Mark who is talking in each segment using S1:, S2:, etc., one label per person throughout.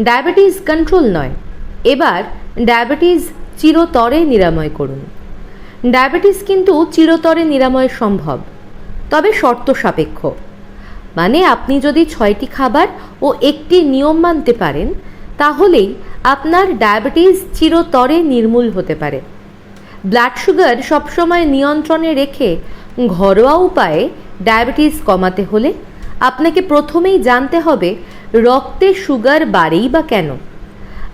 S1: Diabetes control নয়। এবার diabetes চিরতরে নিরাময় করুন। ডায়াবেটিস কিন্তু চিরতরে নিরাময় সম্ভব, তবে শর্ত সাপেক্ষ। মানে আপনি যদি ছয়টি খাবার ও একটি নিয়ম মানতে পারেন, তাহলেই আপনার ডায়াবেটিস চিরতরে নির্মূল হতে পারে। ব্লাড সুগার সবসময় নিয়ন্ত্রণে রেখে ঘরোয়া উপায়ে ডায়াবেটিস কমাতে হলে আপনাকে প্রথমেই জানতে হবে রক্তে সুগার বাড়েই বা কেন?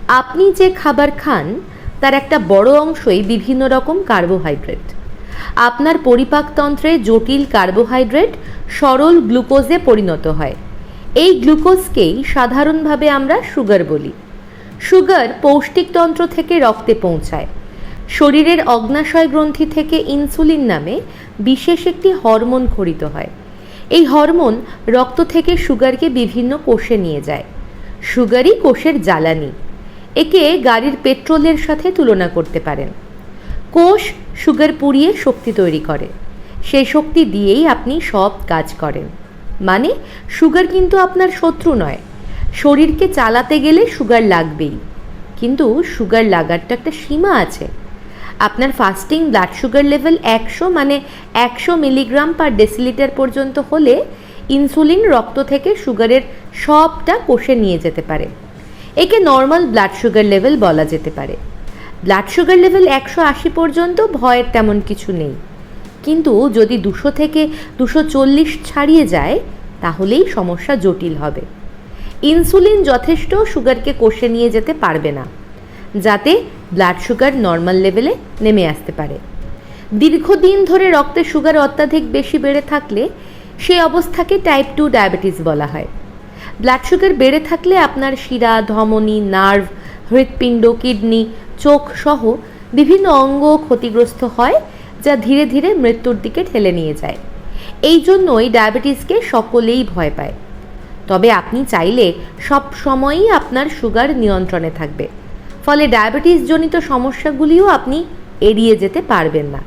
S1: আপনি যে খাবার খান, তার একটা বড় অংশই বিভিন্ন রকম কার্বোহাইড্রেট। আপনার পরিপাকতন্ত্রে জটিল কার্বোহাইড্রেট সরল গ্লুকোজে পরিণত হয়। এই গ্লুকোজকেই সাধারণভাবে আমরা সুগার বলি। সুগার পৌষ্টিকতন্ত্র থেকে রক্তে পৌঁছায়। শরীরের অগ্নাশয় গ্রন্থি থেকে ইনসুলিন নামে বিশেষ একটি হরমোন খরিত হয়। এই হরমোন রক্ত থেকে সুগারকে বিভিন্ন কোষে নিয়ে যায়। সুগারই কোষের জ্বালানি। একে গাড়ির পেট্রোলের সাথে তুলনা করতে পারেন। কোষ সুগার পুড়িয়ে শক্তি তৈরি করে। সেই শক্তি দিয়েই আপনি সব কাজ করেন। মানে সুগার কিন্তু আপনার শত্রু নয়। শরীরকে চালাতে গেলে সুগার লাগবেই। কিন্তু সুগার লাগারটা একটা সীমা আছে। আপনার ফাস্টিং ব্লাড সুগার লেভেল একশো মানে একশো মিলিগ্রাম পার ডেসিলিটার পর্যন্ত হলে ইনসুলিন রক্ত থেকে সুগারের সবটা কোষে নিয়ে যেতে পারে। একে নর্মাল ব্লাড সুগার লেভেল বলা যেতে পারে। ব্লাড সুগার লেভেল একশো আশি পর্যন্ত ভয়ের তেমন কিছু নেই। কিন্তু যদি দুশো থেকে দুশো চল্লিশ ছাড়িয়ে যায়, তাহলেই সমস্যা জটিল হবে। ইনসুলিন যথেষ্ট সুগারকে কষে নিয়ে যেতে পারবে না। যাতে ব্লাড সুগার নর্মাল লেভেলে নেমে আসতে পারে। দীর্ঘদিন ধরে রক্তে সুগার অত্যাধিক বেশি বেড়ে থাকলে সেই অবস্থাকে টাইপ টু ডায়াবেটিস বলা হয়। ব্লাড সুগার বেড়ে থাকলে আপনার শিরা, ধমনী নার্ভ হৃৎপিণ্ড কিডনি চোখ সহ বিভিন্ন অঙ্গ ক্ষতিগ্রস্ত হয়, যা ধীরে ধীরে মৃত্যুর দিকে ঠেলে নিয়ে যায়। এই জন্যই ডায়াবেটিসকে সকলেই ভয় পায়। তবে আপনি চাইলে সব সময়ই আপনার সুগার নিয়ন্ত্রণে থাকবে। ফলে ডায়াবেটিস জনিত সমস্যাগুলিও আপনি এড়িয়ে যেতে পারবেন না।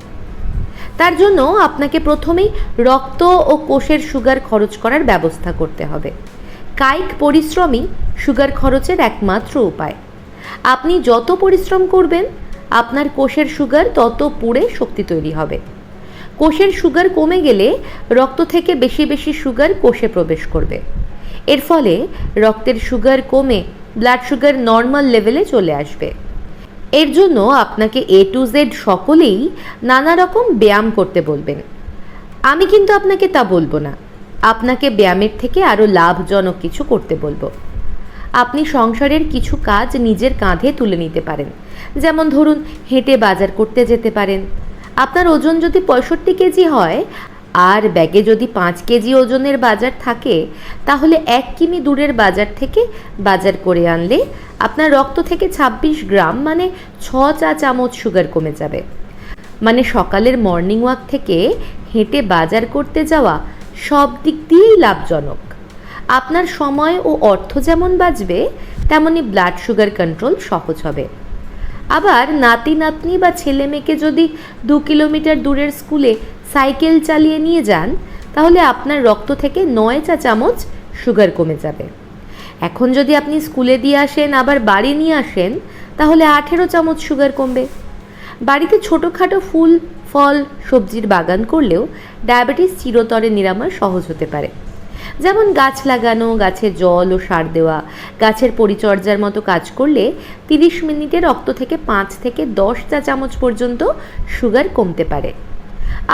S1: তার জন্য আপনাকে প্রথমেই রক্ত ও কোষের সুগার খরচ করার ব্যবস্থা করতে হবে। কায়িক পরিশ্রমই সুগার খরচের একমাত্র উপায়। আপনি যত পরিশ্রম করবেন, আপনার কোষের সুগার তত পুড়ে শক্তি তৈরি হবে। কোষের সুগার কমে গেলে রক্ত থেকে বেশি বেশি সুগার কোষে প্রবেশ করবে। এর ফলে রক্তের সুগার কমে ব্লাড সুগার নর্মাল লেভেলে চলে আসবে। এর জন্য আপনাকে এ টু জেড সকলেই নানা রকম ব্যায়াম করতে বলবেন। আমি কিন্তু আপনাকে তা বলব না। আপনাকে ব্যায়ামের থেকে আরও লাভজনক কিছু করতে বলব। আপনি সংসারের কিছু কাজ নিজের কাঁধে তুলে নিতে পারেন। যেমন ধরুন, হেঁটে বাজার করতে যেতে পারেন। আপনার ওজন যদি পঁয়ষট্টি কেজি হয় আর ব্যাগে যদি পাঁচ কেজি ওজনের বাজার থাকে, তাহলে এক কিমি দূরের বাজার থেকে বাজার করে আনলে আপনার রক্ত থেকে ২৬ গ্রাম মানে ছ চা চামচ সুগার কমে যাবে। মানে সকালের মর্নিং ওয়াক থেকে হেঁটে বাজার করতে যাওয়া সব দিক দিয়েই লাভজনক। আপনার সময় ও অর্থ যেমন বাঁচবে, তেমনি ব্লাড সুগার কন্ট্রোল সহজ হবে। আবার নাতি নাতনি বা ছেলে মেয়েকে যদি দু কিলোমিটার দূরের স্কুলে সাইকেল চালিয়ে নিয়ে যান, তাহলে আপনার রক্ত থেকে নয় চা চামচ সুগার কমে যাবে। এখন যদি আপনি স্কুলে দিয়ে আসেন, আবার বাড়ি নিয়ে আসেন, তাহলে আঠেরো চামচ সুগার কমবে। বাড়িতে ছোটোখাটো ফুল, ফল, সবজির বাগান করলেও ডায়াবেটিস চিরতরে নিরাময় সহজ হতে পারে। যেমন গাছ লাগানো, গাছে জল ও সার দেওয়া, গাছের পরিচর্যার মতো কাজ করলে তিরিশ মিনিটে রক্ত থেকে পাঁচ থেকে দশ চা চামচ পর্যন্ত সুগার কমতে পারে।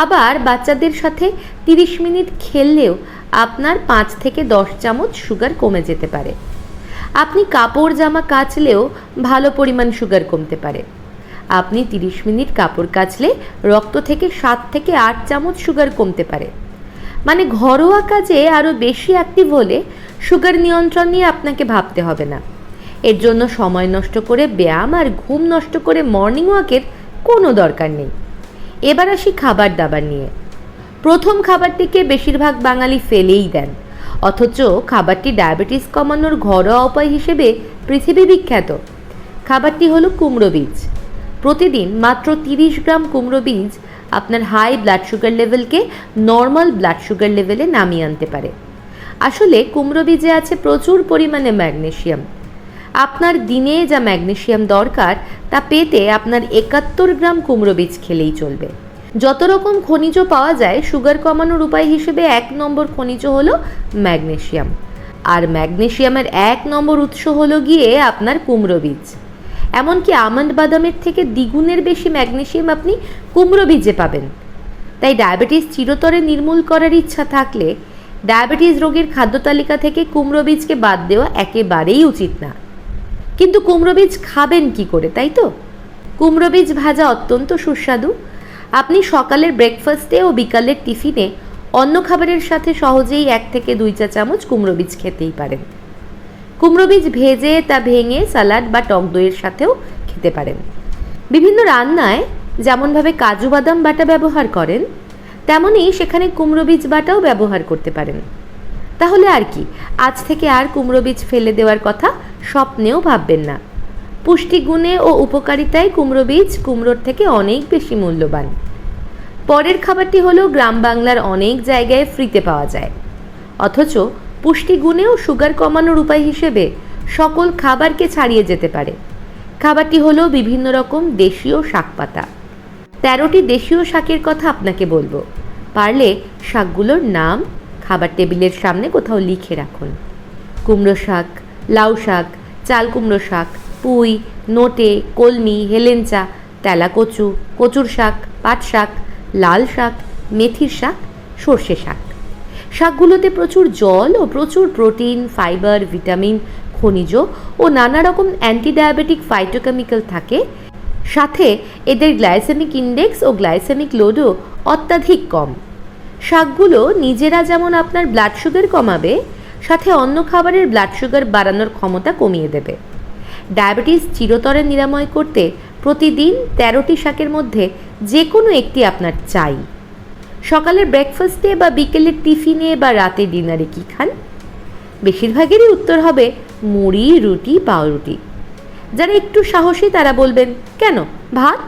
S1: আবার বাচ্চাদের সাথে তিরিশ মিনিট খেললেও আপনার পাঁচ থেকে দশ চামচ সুগার কমে যেতে পারে। আপনি কাপড় জামা কাচলেও ভালো পরিমাণ সুগার কমতে পারে। আপনি তিরিশ মিনিট কাপড় কাচলে রক্ত থেকে সাত থেকে আট চামচ সুগার কমতে পারে। মানে ঘরোয়া কাজে আরও বেশি অ্যাক্টিভ হলে সুগার নিয়ন্ত্রণ নিয়ে আপনাকে ভাবতে হবে না। এর জন্য সময় নষ্ট করে ব্যায়াম আর ঘুম নষ্ট করে মর্নিং ওয়াকের কোনো দরকার নেই। এবার আসি খাবার দাবার নিয়ে। প্রথম খাবারটিকে বেশিরভাগ বাঙালি ফেলেই দেন। অথচ খাবারটি ডায়াবেটিস কমানোর ঘরোয়া উপায় হিসেবে পৃথিবী বিখ্যাত। খাবারটি হলো কুমড়ো বীজ। প্রতিদিন মাত্র তিরিশ গ্রাম কুমড়ো বীজ আপনার হাই ব্লাড সুগার লেভেলকে নর্মাল ব্লাড সুগার লেভেলে নামিয়ে আনতে পারে। আসলে কুমড়ো বীজে আছে প্রচুর পরিমাণে ম্যাগনেশিয়াম। আপনার দিনে যা ম্যাগনেসিয়াম দরকার, তা পেতে আপনার একাত্তর গ্রাম কুমড়ো বীজ খেলেই চলবে। যত রকম খনিজ পাওয়া যায়, সুগার কমানোর উপায় হিসেবে এক নম্বর খনিজ হলো ম্যাগনেসিয়াম আর ম্যাগনেসিয়ামের এক নম্বর উৎস হলো গিয়ে আপনার কুমড়ো বীজ। এমনকি আমন্ড বাদামের থেকে দ্বিগুণের বেশি ম্যাগনেসিয়াম আপনি কুমড়ো বীজে পাবেন। তাই ডায়াবেটিস চিরতরে নির্মূল করার ইচ্ছা থাকলে, ডায়াবেটিস রোগীর খাদ্য তালিকা থেকে কুমড়ো বীজকে বাদ দেওয়া একেবারেই উচিত না। কিন্তু কুমড়ো বীজ খাবেন কি করে, তাই তো? কুমড়ো বীজ ভাজা অত্যন্ত সুস্বাদু। আপনি সকালের ব্রেকফাস্টে ও বিকালের টিফিনে অন্য খাবারের সাথে সহজেই এক থেকে দুই চা চামচ কুমড়ো বীজ খেতেই পারেন। কুমড়ো বীজ ভেজে তা ভেঙে সালাড বা টক দইয়ের সাথেও খেতে পারেন। বিভিন্ন রান্নায় যেমনভাবে কাজু বাদাম বাটা ব্যবহার করেন তেমনই সেখানে কুমড়ো বীজ বাটাও ব্যবহার করতে পারেন। তাহলে আর কি, আজ থেকে আর কুমড়ো বীজ ফেলে দেওয়ার কথা স্বপ্নেও ভাববেন না। পুষ্টিগুণে ও উপকারিতায় কুমড়ো বীজ কুমড়োর থেকে অনেক বেশি মূল্যবান। পরের খাবারটি হলো গ্রাম বাংলার অনেক জায়গায় ফ্রিতে পাওয়া যায়। অথচ পুষ্টিগুণে ও সুগার কমানোর উপায় হিসেবে সকল খাবারকে ছাড়িয়ে যেতে পারে। খাবারটি হলো বিভিন্ন রকম দেশীয় শাকপাতা। তেরোটি দেশীয় শাকের কথা আপনাকে বলব। পারলে শাকগুলোর নাম খাবার টেবিলের সামনে কোথাও লিখে রাখুন। কুমড়ো শাক লাউ শাক, চাল কুমড়ো শাক, পুঁই, নোটে, কলমি, হেলেঞ্চা তেলা কচু কচুর শাক, পাট শাক, লাল শাক, মেথির শাক, সর্ষে শাক। শাকগুলোতে প্রচুর জল ও প্রচুর প্রোটিন, ফাইবার, ভিটামিন, খনিজ ও নানা রকম অ্যান্টি ডায়াবেটিক ফাইটোকেমিক্যাল থাকে। সাথে এদের গ্লাইসেমিক ইন্ডেক্স ও গ্লাইসেমিক লোডও অত্যাধিক কম। শাকগুলো নিজেরা যেমন আপনার ব্লাড সুগার কমাবে সাথে অন্য খাবারের ব্লাড সুগার বাড়ানোর ক্ষমতা কমিয়ে দেবে। ডায়াবেটিস চিরতরে নিরাময় করতে প্রতিদিন তেরোটি শাকের মধ্যে যে কোনো একটি আপনার চাই। সকালের ব্রেকফাস্টে বা বিকেলের টিফিনে বা রাতে ডিনারে কি খান? বেশিরভাগেরই উত্তর হবে মুড়ি, রুটি, পাউরুটি। যারা একটু সাহসী তারা বলবেন, কেন? ভাত?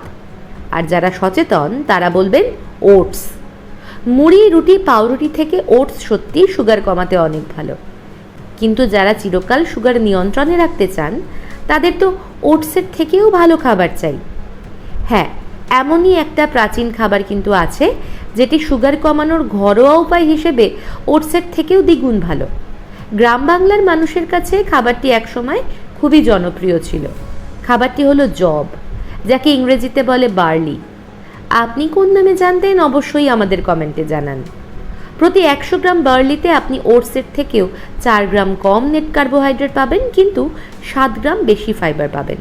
S1: আর যারা সচেতন তারা বলবেন, ওটস। মুড়ি, রুটি, পাউরুটি থেকে ওটস সত্যিই সুগার কমাতে অনেক ভালো। কিন্তু যারা চিরকাল সুগার নিয়ন্ত্রণে রাখতে চান, তাদের তো ওটসের থেকেও ভালো খাবার চাই। হ্যাঁ এমনই একটা প্রাচীন খাবার কিন্তু আছে, যেটি সুগার কমানোর ঘরোয়া উপায় হিসেবে ওটসের থেকেও দ্বিগুণ ভালো। গ্রাম বাংলার মানুষের কাছে খাবারটি একসময় খুবই জনপ্রিয় ছিল। খাবারটি হলো জব, যাকে ইংরেজিতে বলে বার্লি। আপনি কোন নামে জানতেন, অবশ্যই আমাদের কমেন্টে জানান। প্রতি একশো গ্রাম বার্লিতে আপনি ওটসের থেকেও চার গ্রাম কম নেট কার্বোহাইড্রেট পাবেন, কিন্তু সাত গ্রাম বেশি ফাইবার পাবেন।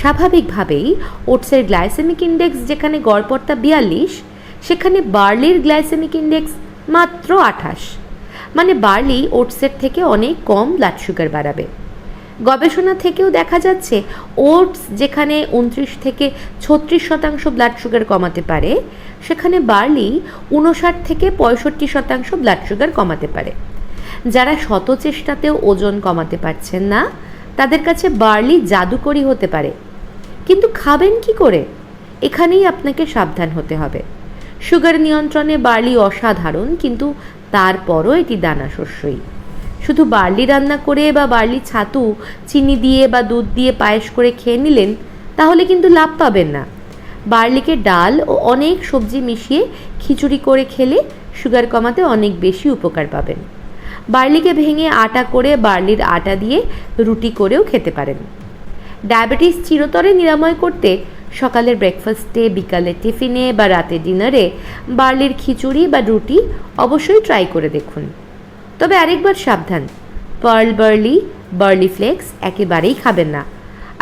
S1: স্বাভাবিকভাবেই ওটসের গ্লাইসেমিক ইন্ডেক্স যেখানে গড়পড়তা বিয়াল্লিশ, সেখানে বার্লির গ্লাইসেমিক ইন্ডেক্স মাত্র আঠাশ। মানে বার্লি ওটসের থেকে অনেক কম ব্লাড সুগার বাড়াবে। গবেষণা থেকেও দেখা যাচ্ছে ওটস যেখানে উনত্রিশ থেকে ছত্রিশ শতাংশ ব্লাড সুগার কমাতে পারে, সেখানে বার্লি উনষাট থেকে পঁয়ষট্টি শতাংশ ব্লাড সুগার কমাতে পারে। যারা শত চেষ্টাতেও ওজন কমাতে পারছেন না, তাদের কাছে বার্লি জাদুকরি হতে পারে। কিন্তু খাবেন কি করে? এখানেই আপনাকে সাবধান হতে হবে। সুগার নিয়ন্ত্রণে বার্লি অসাধারণ, কিন্তু তারপরও এটি দানা শস্যই শুধু বার্লি রান্না করে বা বার্লি ছাতু, চিনি দিয়ে বা দুধ দিয়ে পায়েস করে খেয়ে নিলেন, তাহলে কিন্তু লাভ পাবেন না। বার্লিকে ডাল ও অনেক সবজি মিশিয়ে খিচুড়ি করে খেলে সুগার কমাতে অনেক বেশি উপকার পাবেন। বার্লিকে ভেঙে আটা করে বার্লির আটা দিয়ে রুটি করেও খেতে পারেন। ডায়াবেটিস চিরতরে নিরাময় করতে সকালের ব্রেকফাস্টে বিকালে টিফিনে বা রাতে ডিনারে বার্লির খিচুড়ি বা রুটি অবশ্যই ট্রাই করে দেখুন। তবে আরেকবার সাবধান। পার্ল বার্লি বার্লি ফ্লেক্স একেবারেই খাবেন না।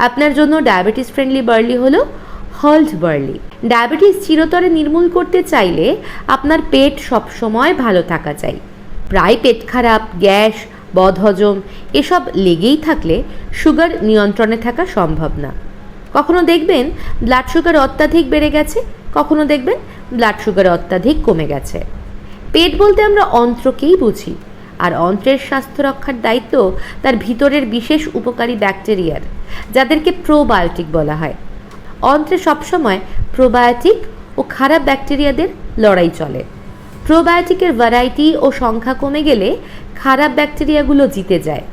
S1: আপনার জন্য ডায়াবেটিস ফ্রেন্ডলি বার্লি হলো হল্ড বার্লি। ডায়াবেটিস চিরতরে নির্মূল করতে চাইলে আপনার পেট সবসময় ভালো থাকা চাই। প্রায় পেট খারাপ, গ্যাস, বদহজম এসব লেগেই থাকলে সুগার নিয়ন্ত্রণে থাকা সম্ভব না। কখনো দেখবেন ব্লাড সুগার অত্যাধিক বেড়ে গেছে, কখনো দেখবেন ব্লাড সুগার অত্যাধিক কমে গেছে। পেট বলতে আমরা অন্ত্রকেই বুঝি। আর অন্ত্রের স্বাস্থ্য রক্ষার দায়িত্ব তার ভিতরের বিশেষ উপকারী ব্যাকটেরিয়ার, যাদেরকে প্রোবায়োটিক বলা হয়। অন্ত্রে সবসময় প্রোবায়োটিক ও খারাপ ব্যাকটেরিয়াদের লড়াই চলে। প্রোবায়োটিকের ভ্যারাইটি ও সংখ্যা কমে গেলে খারাপ ব্যাকটেরিয়াগুলো জিতে যায়।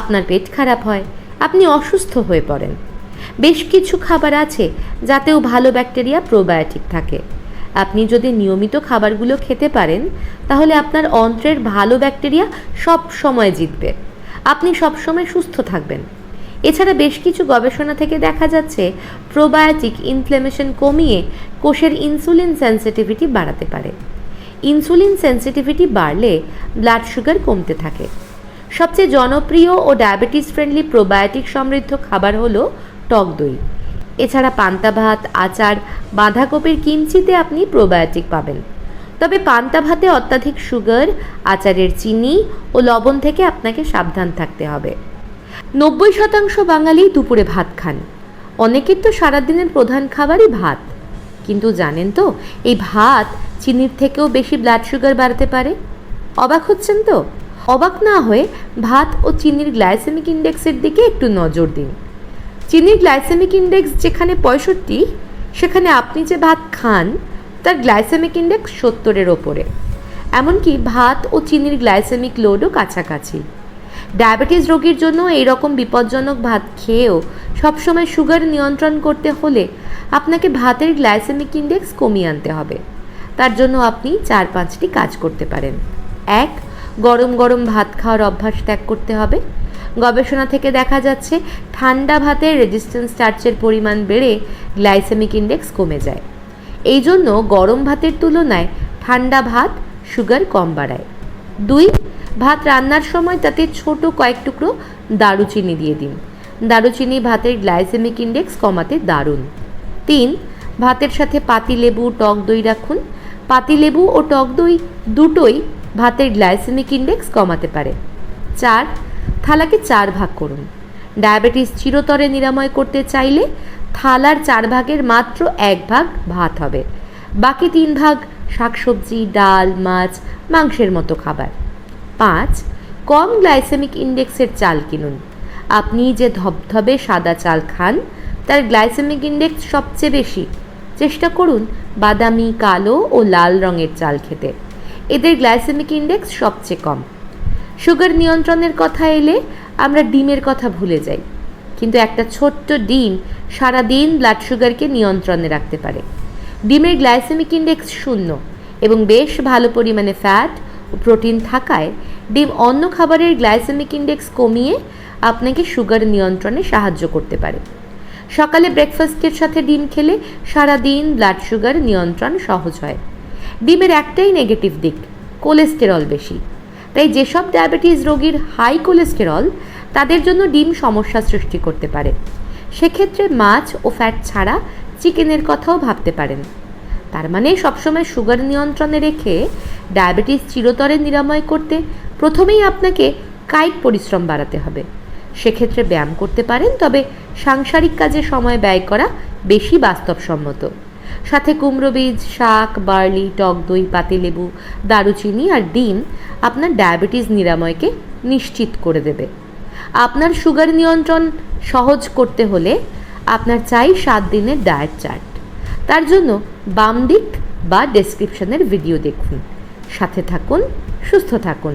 S1: আপনার পেট খারাপ হয়, আপনি অসুস্থ হয়ে পড়েন। বেশ কিছু খাবার আছে যাতেও ভালো ব্যাকটেরিয়া প্রোবায়োটিক থাকে। আপনি যদি নিয়মিত খাবারগুলো খেতে পারেন, তাহলে আপনার অন্ত্রের ভালো ব্যাকটেরিয়া সব সময় জিতবে। আপনি সবসময় সুস্থ থাকবেন। এছাড়া বেশ কিছু গবেষণা থেকে দেখা যাচ্ছে, প্রোবায়োটিক ইনফ্লেমেশন কমিয়ে কোষের ইনসুলিন সেন্সিটিভিটি বাড়াতে পারে। ইনসুলিন সেন্সিটিভিটি বাড়লে ব্লাড সুগার কমতে থাকে। সবচেয়ে জনপ্রিয় ও ডায়াবেটিস ফ্রেন্ডলি প্রোবায়োটিক সমৃদ্ধ খাবার হলো টক দই। এছাড়া পান্তা ভাত, আচার, বাঁধাকপির কিমচিতে আপনি প্রোবায়োটিক পাবেন। তবে পান্তা ভাতে অত্যাধিক সুগার, আচারের চিনি ও লবণ থেকে আপনাকে সাবধান থাকতে হবে। নব্বই শতাংশ বাঙালি দুপুরে ভাত খান। অনেকের তো সারাদিনের প্রধান খাবারই ভাত। কিন্তু জানেন তো, এই ভাত চিনির থেকেও বেশি ব্লাড সুগার বাড়াতে পারে? অবাক হচ্ছেন তো? অবাক না হয়ে ভাত ও চিনির গ্লাইসেমিক ইন্ডেক্সের দিকে একটু নজর দিন। চিনির গ্লাইসেমিক ইন্ডেক্স যেখানে পঁয়ষট্টি, সেখানে আপনি যে ভাত খান, তার গ্লাইসেমিক ইন্ডেক্স সত্তরের ওপরে। এমনকি ভাত ও চিনির গ্লাইসেমিক লোডও কাছাকাছি। ডায়াবেটিস রোগীর জন্য এই রকম বিপজ্জনক ভাত খেয়েও সবসময় সুগার নিয়ন্ত্রণ করতে হলে আপনাকে ভাতের গ্লাইসেমিক ইন্ডেক্স কমিয়ে আনতে হবে। তার জন্য আপনি চার পাঁচটি কাজ করতে পারেন। এক, গরম গরম ভাত খাওয়ার অভ্যাস ত্যাগ করতে হবে। গবেষণা থেকে দেখা যাচ্ছে ঠান্ডা ভাতে রেজিস্ট্যান্স স্টার্চের পরিমাণ বেড়ে গ্লাইসেমিক ইন্ডেক্স কমে যায়। এই জন্য গরম ভাতের তুলনায় ঠান্ডা ভাত সুগার কম বাড়ায়। দুই, ভাত রান্নার সময় তাতে ছোট কয়েক টুকরো দারুচিনি দিয়ে দিন। দারুচিনি ভাতের গ্লাইসেমিক ইন্ডেক্স কমাতে দারুণ। তিন, ভাতের সাথে পাতিলেবু টক দই রাখুন। পাতিলেবু ও টক দই দুটোই ভাতের গ্লাইসেমিক ইন্ডেক্স কমাতে পারে। চার থালাকে চার ভাগ করুন। ডায়াবেটিস চিরতরে নিরাময় করতে চাইলে থালার চার ভাগের মাত্র এক ভাগ ভাত হবে। বাকি তিন ভাগ শাকসবজি, ডাল, মাছ, মাংসের মতো খাবার। পাঁচ, কম গ্লাইসেমিক ইন্ডেক্সের চাল কিনুন। আপনি যে ধবধবে সাদা চাল খান, তার গ্লাইসেমিক ইন্ডেক্স সবচেয়ে বেশি। চেষ্টা করুন বাদামি, কালো ও লাল রঙের চাল খেতে। এদের গ্লাইসেমিক ইন্ডেক্স সবচেয়ে কম। সুগার নিয়ন্ত্রণের কথা এলে আমরা ডিমের কথা ভুলে যাই। কিন্তু একটা ছোট্ট ডিম সারা দিন ব্লাড সুগারকে নিয়ন্ত্রণে রাখতে পারে। ডিমের গ্লাইসেমিক ইন্ডেক্স শূন্য এবং বেশ ভালো পরিমাণে ফ্যাট ও প্রোটিন থাকায় ডিম অন্য খাবারের গ্লাইসেমিক ইন্ডেক্স কমিয়ে আপনাকে সুগার নিয়ন্ত্রণে সাহায্য করতে পারে। সকালে ব্রেকফাস্টের সাথে ডিম খেলে সারা দিন ব্লাড সুগার নিয়ন্ত্রণ সহজ হয়। ডিমের একটাই নেগেটিভ দিক কোলেস্টেরল বেশি। তাই যেসব ডায়াবেটিস রোগীর হাই কোলেস্টেরল তাদের জন্য ডিম সমস্যা সৃষ্টি করতে পারে। সেক্ষেত্রে মাছ ও ফ্যাট ছাড়া চিকেনের কথাও ভাবতে পারেন। তার মানে সবসময় সুগার নিয়ন্ত্রণে রেখে ডায়াবেটিস চিরতরে নিরাময় করতে প্রথমেই আপনাকে কায়িক পরিশ্রম বাড়াতে হবে। সেক্ষেত্রে ব্যায়াম করতে পারেন, তবে সাংসারিক কাজে সময় ব্যয় করা বেশি বাস্তবসম্মত। সাথে কুমড়ো বীজ, শাক, বার্লি, টক দই পাতিলেবু দারুচিনি আর ডিম আপনার ডায়াবেটিস নিরাময়কে নিশ্চিত করে দেবে। আপনার সুগার নিয়ন্ত্রণ সহজ করতে হলে আপনার চাই সাত দিনের ডায়েট চার্ট। তার জন্য বাম দিক বা ডেসক্রিপশনের ভিডিও দেখুন। সাথে থাকুন, সুস্থ থাকুন।